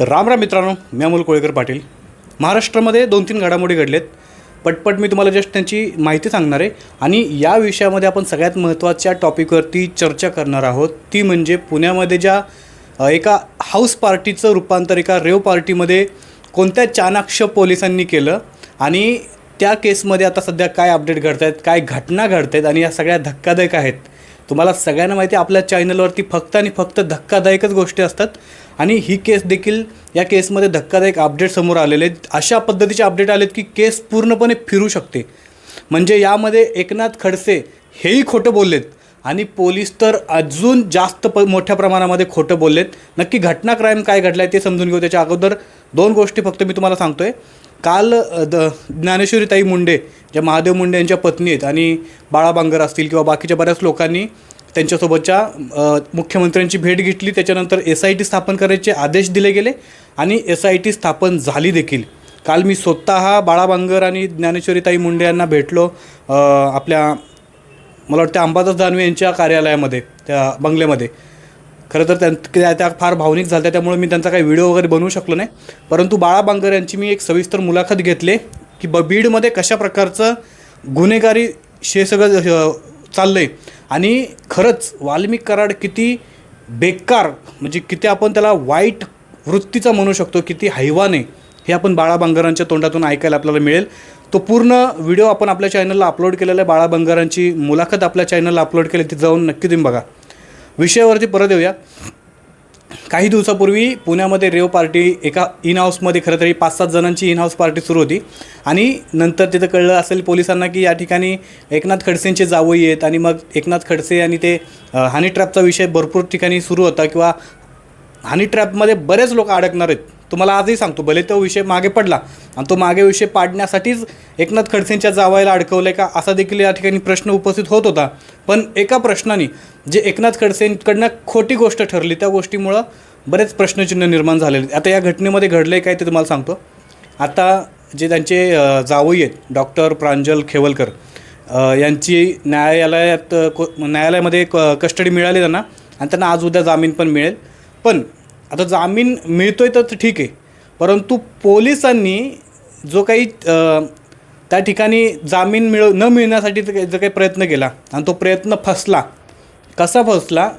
राम राम मित्रांनो मी अमोल कोळेकर पाटील. महाराष्ट्रामध्ये दोन तीन घडामोडी घडलेत. पटपट मी तुम्हाला जस्ट त्यांची माहिती सांगणार आहे. आणि या विषयामध्ये आपण सगळ्यात महत्त्वाच्या टॉपिकवरती चर्चा करणार आहोत. ती म्हणजे पुण्यामध्ये ज्या एका हाऊस पार्टीचं रूपांतर एका रेव पार्टीमध्ये कोणत्या चाणाक्ष पोलिसांनी केलं आणि त्या केसमध्ये आता सध्या काय अपडेट घडत आहेत काय घटना घडत आहेत आणि या सगळ्या धक्कादायक आहेत. तुम्हाला सगळ्यांना माहिती आहे आपल्या चॅनलवरती फक्त आणि फक्त धक्कादायकच गोष्टी असतात. आणि ही केस देखील या केसमध्ये धक्कादायक अपडेट समोर आलेले आहेत. अशा पद्धतीचे अपडेट आलेत की केस पूर्णपणे फिरू शकते. म्हणजे यामध्ये एकनाथ खडसे हेही खोटं बोललेत. आणि पोलीस तर अजून जास्त प मोठ्या प्रमाणामध्ये खोटं बोललेत. नक्की घटना क्राईम काय घडला आहे ते समजून घेऊ. त्याच्या अगोदर दोन गोष्टी फक्त मी तुम्हाला सांगतो आहे काल द ज्ञानेश्वरीताई मुंडे ज्या महादेव मुंडे यांच्या पत्नी आहेत आणि बाळा बांगर असतील किंवा बाकीच्या बऱ्याच लोकांनी त्यांच्यासोबतच्या मुख्यमंत्र्यांची भेट घेतली. त्याच्यानंतर एस आय टी स्थापन करायचे आदेश दिले गेले आणि एस आय टी स्थापन झाली देखील. काल मी स्वतः बाळा बांगर आणि ज्ञानेश्वरीताई मुंडे यांना भेटलो आपल्या मला वाटतं अंबादास दानवे यांच्या कार्यालयामध्ये त्या बंगल्यामध्ये. खरं तर त्या त्या फार भावनिक झाल्या. त्यामुळे मी त्यांचा काही व्हिडिओ वगैरे बनवू शकलो नाही. परंतु बाळा बांगर यांची मी एक सविस्तर मुलाखत घेतली की ब बीडमध्ये कशा प्रकारचं गुन्हेगारी हे सगळं चाललं आहे आणि खरंच वाल्मिक कराड किती बेकार म्हणजे किती आपण त्याला वाईट वृत्तीचा म्हणू शकतो किती हैवाने हे आपण बाळा बंगारांच्या तोंडातून ऐकायला आपल्याला मिळेल. तो पूर्ण व्हिडिओ आपण आपल्या चॅनलला अपलोड केलेला आहे बाळा बंगारांची मुलाखत आपल्या चॅनलला अपलोड केली ती जाऊन नक्की तुम्ही बघा. विषयावरती परत येऊया. काही दिवसापूर्वी पुण्यामध्ये रेव पार्टी एका इन हाऊसमध्ये खरं तरी पाच सात जणांची इन हाऊस पार्टी सुरू होती. आणि नंतर तिथं कळलं असेल पोलिसांना की या ठिकाणी एकनाथ खडसेंचे जावई आहेत आणि मग एकनाथ खडसे आणि ते हानी हनी ट्रॅपचा विषय भरपूर ठिकाणी सुरू होता किंवा हानी ट्रॅपमध्ये बरेच लोक अडकणार आहेत. तुम्हाला आजही सांगतो भले तो विषय मागे पडला आणि तो मागे विषय पाडण्यासाठीच एकनाथ खडसेंच्या जावायला अडकवलं आहे का असा देखील या ठिकाणी प्रश्न उपस्थित होत होता. पण एका प्रश्नाने जे एकनाथ खडसेंकडनं खोटी गोष्ट ठरली त्या गोष्टीमुळं बरेच प्रश्नचिन्ह निर्माण झालेले आहेत. आता या घटनेमध्ये घडलं आहे काय ते तुम्हाला सांगतो. आता जे त्यांचे जावई आहेत डॉक्टर प्रांजल खेवलकर यांची न्यायालयात को न्यायालयामध्ये क कस्टडी मिळाली त्यांना आणि त्यांना आज उद्या जामीन पण मिळेल. पण आता जामीन मिळतो आहे तर ठीक आहे. परंतु पोलिसांनी जो काही त्या ठिकाणी जामीन मिळ न मिळण्यासाठी काही जो काही प्रयत्न केला आणि तो प्रयत्न फसला. कसा फसला?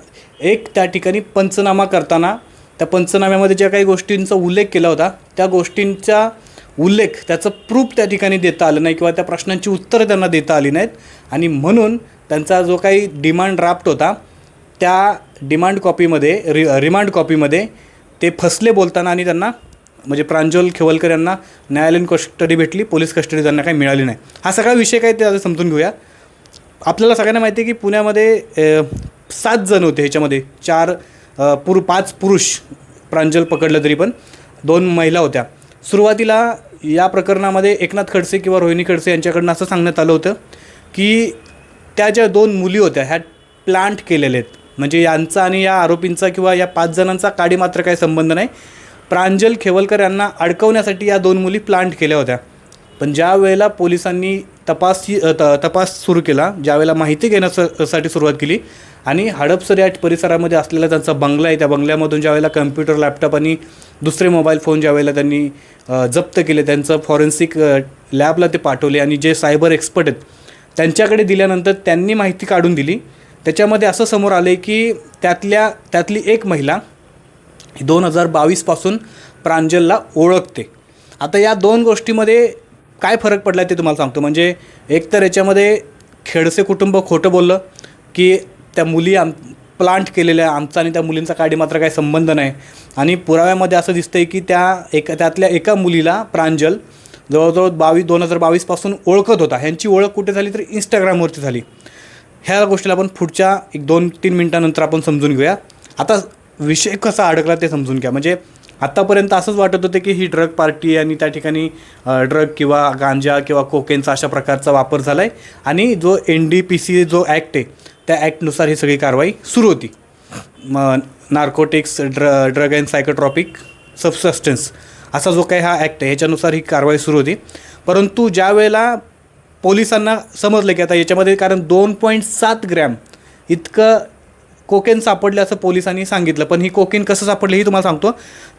एक त्या ठिकाणी पंचनामा करताना त्या पंचनाम्यामध्ये ज्या काही गोष्टींचा उल्लेख केला होता त्या गोष्टींचा उल्लेख त्याचं प्रूफ त्या ठिकाणी देता आलं नाही किंवा त्या प्रश्नांची उत्तरं त्यांना देता आली नाहीत. आणि म्हणून त्यांचा जो काही डिमांड ड्राफ्ट होता त्या डिमांड कॉपीमध्ये रि रिमांड कॉपीमध्ये ते फसले बोलताना आणि त्यांना म्हणजे प्रांजल खेवलकर यांना न्यायालयीन कस्टडी भेटली पोलीस कस्टडी त्यांना काही मिळाली नाही. हा सगळा विषय काय ते आता समजून घेऊया. आपल्याला सगळ्यांना माहिती आहे की पुण्यामध्ये सात जण होते ह्याच्यामध्ये. चार पुर पाच पुरुष प्रांजल पकडलं तरी पण. दोन महिला होत्या. सुरुवातीला या प्रकरणामध्ये एकनाथ खडसे किंवा रोहिणी खडसे यांच्याकडनं असं सांगण्यात आलं होतं की त्या ज्या दोन मुली होत्या ह्या प्लांट केलेल्या आहेत. म्हणजे यांचा आणि या आरोपींचा किंवा या पाच जणांचा काडी मात्र काही संबंध नाही. प्रांजल खेवलकर यांना अडकवण्यासाठी या दोन मुली प्लांट केल्या होत्या. पण ज्या वेळेला पोलिसांनी तपास त तपास सुरू केला ज्यावेळेला माहिती घेण्यासाठी सुरुवात केली आणि हडपसर या परिसरामध्ये असलेला त्यांचा बंगला आहे त्या बंगल्यामधून ज्यावेळेला कम्प्युटर लॅपटॉप आणि दुसरे मोबाईल फोन ज्यावेळेला त्यांनी जप्त केले त्यांचं फॉरेन्सिक लॅबला ते पाठवले आणि जे सायबर एक्सपर्ट आहेत त्यांच्याकडे दिल्यानंतर त्यांनी माहिती काढून दिली. त्याच्यामध्ये असं समोर आलं आहे की त्यातल्या त्यातली एक महिला दोन हजार बावीसपासून प्रांजलला ओळखते. आता या दोन गोष्टीमध्ये काय फरक पडला ते तुम्हाला सांगतो. म्हणजे एक तर याच्यामध्ये खेडसे कुटुंब खोटं बोललं की त्या मुली आम प्लांट केलेल्या आमचा आणि त्या मुलींचा काडी मात्र काही संबंध नाही. आणि पुराव्यामध्ये असं दिसतंय की त्या एका त्यातल्या एका मुलीला प्रांजल जवळजवळ बावीस दोन हजार बावीसपासून ओळखत होता. ह्यांची ओळख कुठे झाली तर इंस्टाग्रामवरती झाली. ह्या गोष्टीला आपण पुढच्या एक दोन तीन मिनटानंतर आपण समजून घेऊया. आता विषय कसा अडकला ते समजून घ्या. म्हणजे आत्तापर्यंत असंच वाटत होतं की ही ड्रग पार्टी आणि त्या ठिकाणी ड्रग किंवा गांजा किंवा कोकेनचा अशा प्रकारचा वापर झाला आहे आणि जो एन डी पी सी जो ॲक्ट आहे त्या ॲक्टनुसार ही सगळी कारवाई सुरू होती. मग नार्कोटिक्स ड्र ड्रग अँड सायकोट्रॉपिक सबसस्टन्स असा जो काही हा ॲक्ट आहे ह्याच्यानुसार ही कारवाई सुरू होती. परंतु ज्या वेळेला पोलिसांना समजलं की आता याच्यामध्ये कारण दोन पॉईंट सात ग्रॅम इतकं कोकेन सापडलं असं पोलिसांनी सांगितलं. पण ही कोकेन कसं सापडलं ही तुम्हाला सांगतो.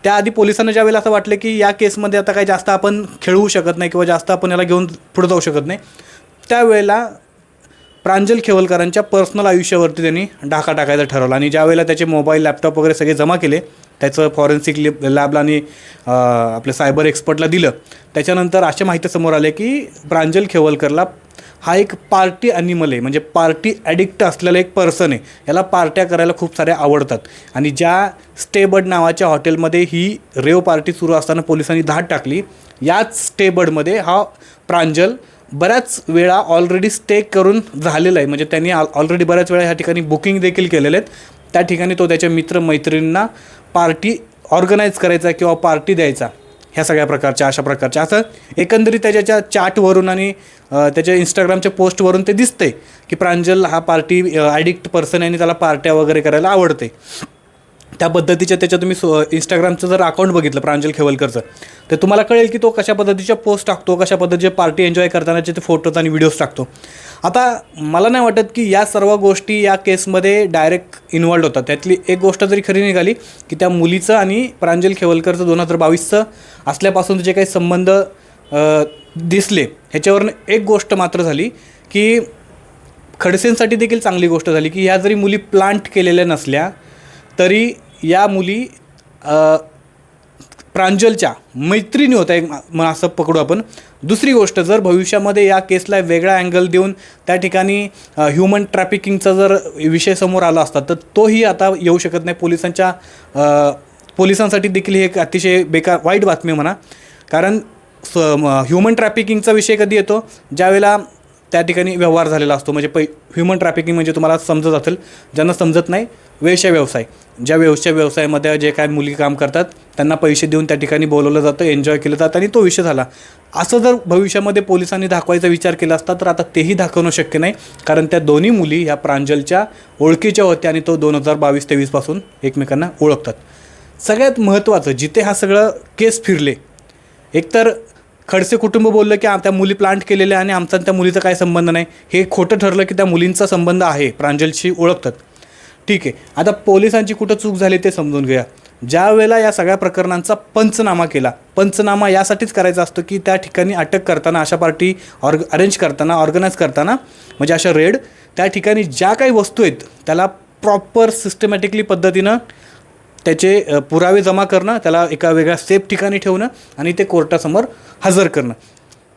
त्याआधी पोलिसांना ज्यावेळेला असं वाटलं की या केसमध्ये आता काही जास्त आपण खेळवू शकत नाही किंवा जास्त आपण याला घेऊन पुढे जाऊ शकत नाही त्यावेळेला प्रांजल खेवलकरांच्या पर्सनल आयुष्यावरती त्यांनी डाका टाकायचं ठरवलं. आणि ज्यावेळेला त्याचे मोबाईल लॅपटॉप वगैरे सगळे जमा केले त्याचं फॉरेन्सिक लिब लॅबला आणि आपल्या सायबर एक्सपर्टला दिलं. त्याच्यानंतर अशा माहिती समोर आल्या की प्रांजल खेवलकरला हा एक पार्टी ॲनिमल आहे. म्हणजे पार्टी ॲडिक्ट असलेला एक पर्सन आहे. याला पार्ट्या करायला खूप साऱ्या आवडतात. आणि ज्या स्टेबर्ड नावाच्या हॉटेलमध्ये ही रेव पार्टी सुरू असताना पोलिसांनी धाड टाकली याच स्टेबर्डमध्ये हा प्रांजल बऱ्याच वेळा ऑलरेडी स्टे करून झालेला आहे. म्हणजे त्यांनी ऑलरेडी बऱ्याच वेळा ह्या ठिकाणी बुकिंग देखील केलेले आहेत. त्या ठिकाणी तो त्याच्या मित्रमैत्रिणींना पार्टी ऑर्गनाईज करायचा किंवा पार्टी द्यायचा ह्या सगळ्या प्रकारच्या अशा प्रकारच्या. असं एकंदरीत त्याच्या चॅटवरून आणि त्याच्या इंस्टाग्रामच्या पोस्टवरून ते दिसतंय की प्रांजल हा पार्टी ॲडिक्ट पर्सन आहे आणि त्याला पार्ट्या वगैरे करायला आवडते त्या पद्धतीच्या त्याच्या तुम्ही सो इंस्टाग्रामचं जर अकाउंट बघितलं प्रांजल खेवलकरचं तर तुम्हाला कळेल की तो कशा पद्धतीच्या पोस्ट टाकतो कशा पद्धतीचे पार्टी एन्जॉय करतानाचे ते फोटोज आणि व्हिडिओज टाकतो. आता मला नाही वाटत की या सर्व गोष्टी या केसमध्ये डायरेक्ट इन्वॉल्ड होतात. त्यातली एक गोष्ट जरी खरी निघाली की त्या मुलीचं आणि प्रांजल खेवलकरचं दोन हजार बावीसचं असल्यापासून जे काही संबंध दिसले ह्याच्यावरनं एक गोष्ट मात्र झाली की खडसेंसाठी देखील चांगली गोष्ट झाली की ह्या जरी मुली प्लांट केलेल्या नसल्या तरी या मुली प्रांजलच्या मैत्रिणी होत्या. एक म असं पकडू आपण. दुसरी गोष्ट जर भविष्यामध्ये या केसला वेगळा अँगल देऊन त्या ठिकाणी ह्युमन ट्रॅफिकिंगचा जर विषय समोर आला असता तर तोही आता येऊ शकत नाही. पोलिसांच्या पोलिसांसाठी देखील ही एक अतिशय बेकार वाईट बातमी म्हणा. कारण स ह्युमन ट्रॅफिकिंगचा विषय कधी येतो? ज्यावेळेला त्या ठिकाणी व्यवहार झालेला असतो. म्हणजे पै ह्युमन ट्रॅफिकिंग म्हणजे तुम्हाला समजत असेल. ज्यांना समजत नाही वेश्या व्यवसाय. ज्या व्यवसाय व्यवसायामध्ये जे काय मुली काम करतात त्यांना पैसे देऊन त्या ठिकाणी बोलवलं जातं एन्जॉय केलं जातं आणि तो विषय झाला. असं जर भविष्यामध्ये पोलिसांनी दाखवायचा विचार केला असता तर आता तेही दाखवणं शक्य नाही. कारण त्या दोन्ही मुली ह्या प्रांजलच्या ओळखीच्या होत्या आणि तो दोन हजार बावीस तेवीसपासून एकमेकांना ओळखतात. सगळ्यात महत्त्वाचं जिथे हा सगळं केस फिरले एकतर खडसे कुटुंब बोललं की त्या मुली प्लांट केलेल्या आणि आमचा आणि त्या मुलीचा काय संबंध नाही. हे खोटं ठरलं की त्या मुलींचा संबंध आहे प्रांजलशी ओळखतात. ठीक आहे. आता पोलिसांची कुठं चूक झाली ते समजून घ्या ज्या वेळेला या सगळ्या प्रकरणांचा पंचनामा केला पंचनामा यासाठीच करायचा असतो की त्या ठिकाणी अटक करताना अशा पार्टी ऑर्ग अरेंज करताना ऑर्गनाईज करताना म्हणजे अशा रेड त्या ठिकाणी ज्या काही वस्तू आहेत त्याला प्रॉपर सिस्टमॅटिकली पद्धतीनं त्याचे पुरावे जमा करणं त्याला एका वेगळ्या सेफ ठिकाणी ठेवणं आणि ते कोर्टासमोर हजर करणं.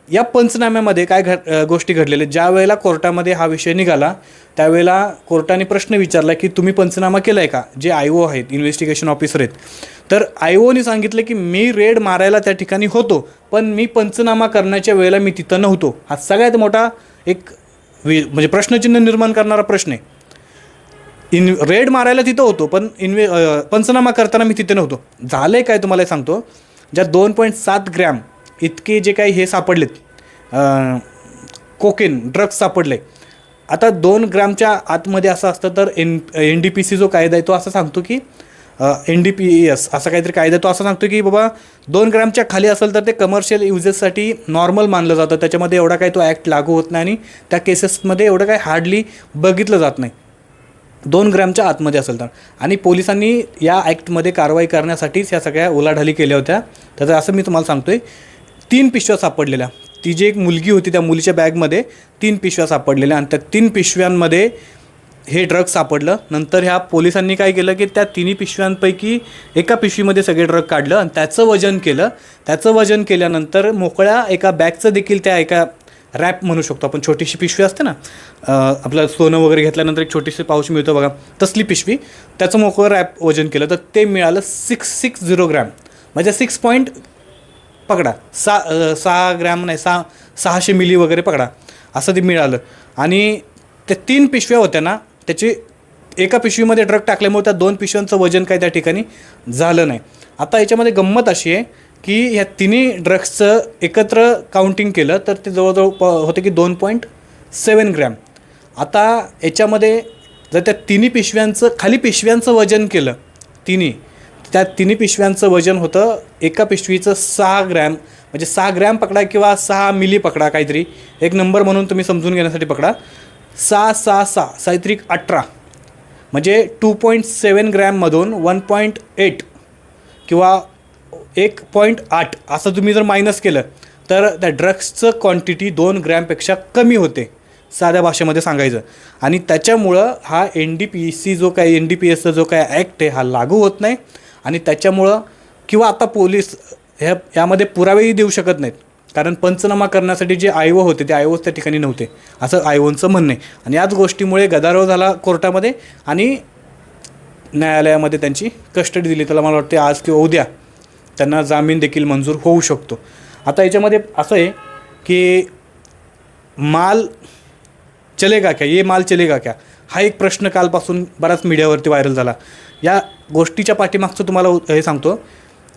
या पंचनाम्यामध्ये काय घड गोष्टी घडलेल्या ज्या वेळेला कोर्टामध्ये हा विषय निघाला त्यावेळेला कोर्टाने प्रश्न विचारला की तुम्ही पंचनामा केला आहे का? जे आय ओ आहेत इन्व्हेस्टिगेशन ऑफिसर आहेत. तर आय ओने सांगितलं की मी रेड मारायला त्या ठिकाणी होतो पण मी पंचनामा करण्याच्या वेळेला मी तिथं नव्हतो. हा सगळ्यात मोठा एक वि म्हणजे प्रश्नचिन्ह निर्माण करणारा प्रश्न आहे. इन रेड मारायला तिथं होतो पण इन्व्हे पंचनामा करताना मी तिथे नव्हतो. झालं आहे काय तुम्हाला हे सांगतो? ज्या दोन पॉईंट सात ग्रॅम इतके जे काही हे सापडलेत कोकेन ड्रग्स सापडले. आता दोन ग्रॅमच्या आतमध्ये असं असतं तर N N D P C जो कायदा आहे तो असं सांगतो की एन डी पी एस असा काहीतरी कायदा आहे, तो असं सांगतो की बाबा दोन ग्रॅमच्या खाली असेल तर ते कमर्शियल युजेससाठी नॉर्मल मानलं जातं. त्याच्यामध्ये एवढा काही तो ॲक्ट लागू होत नाही आणि त्या केसेसमध्ये एवढं काही हार्डली बघितलं जात नाही. दोन ग्रॅमच्या आतमध्ये असेल तर. आणि पोलिसांनी या ॲक्टमध्ये कारवाई करण्यासाठीच या सगळ्या उलाढाली केल्या होत्या. तर असं मी तुम्हाला सांगतो आहे तीन पिशव्या सापडलेल्या. ती जी एक मुलगी होती त्या मुलीच्या बॅगमध्ये तीन पिशव्या सापडलेल्या. आणि त्या तीन पिशव्यांमध्ये हे ड्रग सापडलं. नंतर ह्या पोलिसांनी काय केलं की त्या तिन्ही पिशव्यांपैकी एका पिशवीमध्ये सगळे ड्रग काढलं आणि त्याचं वजन केलं. त्याचं वजन केल्यानंतर मोकळ्या एका बॅगचं देखील त्या एका रॅप म्हणू शकतो आपण. छोटीशी पिशवी असते ना आपलं सोनं वगैरे घेतल्यानंतर एक छोटीशी पाऊच मिळतो बघा. तसली पिशवी. त्याचं मोकळं रॅप वजन केलं. तर ते मिळालं सिक्स सिक्स झिरो ग्रॅम. म्हणजे सिक्स पॉईंट पकडा. सा सहा ग्रॅम नाही सहा सहाशे मिली वगैरे पकडा. असं ते मिळालं. आणि त्या तीन पिशव्या होत्या ना त्याची एका पिशवीमध्ये ड्रग टाकल्यामुळे त्या दोन पिशव्यांचं वजन काही त्या ठिकाणी झालं नाही. आता याच्यामध्ये गंमत अशी आहे की ह्या तिन्ही ड्रग्सचं एकत्र काउंटिंग केलं तर ते जवळजवळ प होते की दोन पॉईंट सेवन ग्रॅम. आता याच्यामध्ये जर त्या तिन्ही पिशव्यांचं खाली पिशव्यांचं वजन केलं तिन्ही त्या तिन्ही पिशव्यांचं वजन होतं. एका पिशवीचं सहा ग्रॅम म्हणजे सहा ग्रॅम पकडा किंवा सहा मिली पकडा काहीतरी. एक नंबर म्हणून तुम्ही समजून घेण्यासाठी पकडा. सहा सहा सहा साहित्रिक अठरा. म्हणजे टू पॉईंट सेवन ग्रॅममधून वन पॉईंट एट किंवा एक पॉईंट आठ असं तुम्ही जर मायनस केलं तर त्या ड्रग्सचं क्वांटिटी दोन ग्रॅमपेक्षा कमी होते साध्या भाषेमध्ये सांगायचं. आणि त्याच्यामुळं हा एन डी पी सी जो काय एन डी पी एसचा जो काय ॲक्ट आहे हा लागू होत नाही. आणि त्याच्यामुळं किंवा आता पोलीस ह्या यामध्ये पुरावेही देऊ शकत नाहीत. कारण पंचनामा करण्यासाठी जे आयओ होते ते आयओच त्या ठिकाणी नव्हते. असं आयओंचं म्हणणं आहे. आणि याच गोष्टीमुळे गदारोळ झाला कोर्टामध्ये आणि न्यायालयामध्ये त्यांची कस्टडी दिली. त्याला मला वाटते आज किंवा उद्या त्यांना जामीन देखील मंजूर होऊ शकतो. आता याच्यामध्ये असं आहे की माल चलेगा क्या? ये माल चलेगा क्या? हा एक प्रश्न कालपासून बराच मीडियावरती व्हायरल झाला. या गोष्टीच्या पाठीमागचं तुम्हाला हे सांगतो.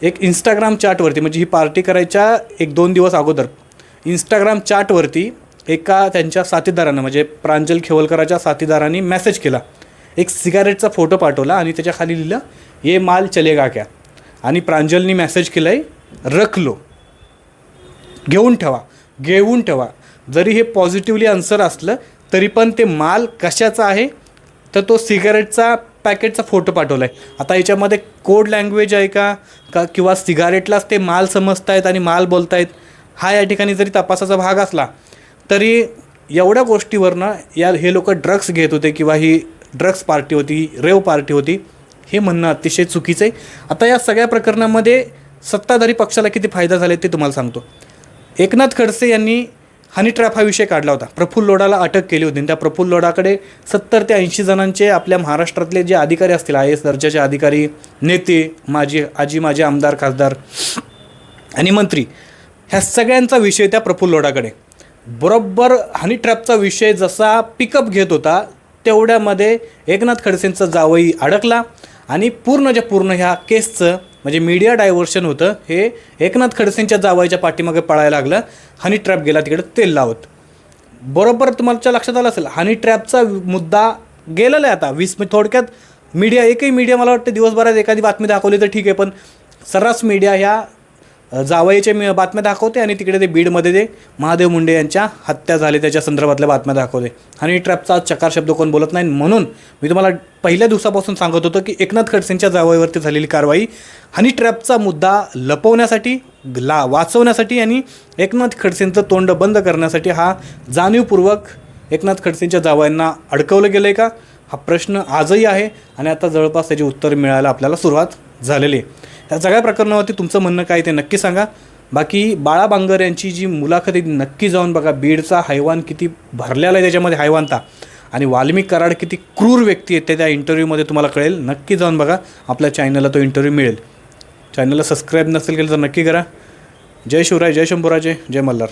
एक इंस्टाग्राम चार्टवरती म्हणजे ही पार्टी करायच्या एक दोन दिवस अगोदर इंस्टाग्राम चार्टवरती एका त्यांच्या साथीदारानं म्हणजे प्रांजल खेवलकराच्या साथीदारांनी मेसेज केला. एक सिगारेटचा फोटो पाठवला आणि त्याच्याखाली लिहिलं ये माल चलेगा क्या? आणि प्रांजलनी मेसेज केलं आहे रख लो. घेऊन ठेवा. घेऊन ठेवा. जरी हे पॉझिटिव्हली आन्सर असलं तरी पण ते माल कशाचा आहे? तर तो सिगारेटचा पॅकेटचा फोटो पाठवला आहे आता याच्यामध्ये कोड लँग्वेज आहे का? का किंवा सिगारेटलाच ते माल समजतायत आणि माल बोलतायत? हा या ठिकाणी जरी तपासाचा भाग असला तरी एवढ्या गोष्टीवरनं या हे लोक ड्रग्स घेत होते किंवा ही ड्रग्स पार्टी होती रेव पार्टी होती हे म्हणणं अतिशय चुकीचं आहे. आता या सगळ्या प्रकरणामध्ये सत्ताधारी पक्षाला किती फायदा झाले ते तुम्हाला सांगतो. एकनाथ खडसे यांनी हनी ट्रॅप हा विषय काढला होता. प्रफुल्ल लोढाला अटक केली होती. आणि त्या प्रफुल्ल लोढाकडे सत्तर ते ऐंशी जणांचे आपल्या महाराष्ट्रातले जे अधिकारी असतील आय एस दर्जाचे अधिकारी नेते माजी आजी माजी आमदार खासदार आणि मंत्री ह्या सगळ्यांचा विषय त्या प्रफुल्ल लोढाकडे. बरोबर हनी ट्रॅपचा विषय जसा पिकअप घेत होता तेवढ्यामध्ये एकनाथ खडसेंचा जावई अडकला. आणि पूर्णच्या पूर्ण ह्या केसचं म्हणजे मीडिया डायव्हर्शन होतं हे एकनाथ खडसेंच्या जावायच्या पाठीमागे पळायला लागलं. हनी ट्रॅप गेला तिकडे तेल लावत. बरोबर तुम्हाला लक्षात आलं असेल हनी ट्रॅपचा मुद्दा गेलेला आहे आता. वीस म्हणजे थोडक्यात मीडिया एकही मीडिया मला वाटतं दिवसभरात एखादी बातमी दाखवली तर ठीक आहे पण सर्रास मीडिया ह्या जावयाचे मी बातम्या दाखवते आणि तिकडे ते बीडमध्ये ते महादेव मुंडे यांच्या हत्या झाली त्याच्या संदर्भातल्या बातम्या दाखवते. आणि ट्रॅपचा आज चकार शब्द कोण बोलत नाही म्हणून मी तुम्हाला पहिल्या दिवसापासून सांगत होतो की एकनाथ खडसेंच्या जावयावरती झालेली कारवाई हनी ट्रॅपचा मुद्दा लपवण्यासाठी ला वाचवण्यासाठी आणि एकनाथ खडसेंचं तोंड बंद करण्यासाठी हा जाणीवपूर्वक एकनाथ खडसेंच्या जावयांना अडकवलं गेलं आहे का? हा प्रश्न आजही आहे आणि आता जवळपास त्याची उत्तर मिळायला आपल्याला सुरुवात झालेली आहे. त्या सगळ्या प्रकरणावरती तुमचं म्हणणं काय ते नक्की सांगा. बाकी बाळा बांगर यांची जी मुलाखत आहे ती नक्की जाऊन बघा. बीडचा हैवान किती भरलेला आहे त्याच्यामध्ये हैवानता. आणि वाल्मिक कराड किती क्रूर व्यक्ती आहेत ते त्या इंटरव्ह्यूमध्ये तुम्हाला कळेल. नक्की जाऊन बघा. आपल्या चॅनलला तो इंटरव्ह्यू मिळेल. चॅनलला सबस्क्राईब नसेल केलं तर नक्की करा. जय शिवराय जय शंभूराजे जय मल्हार.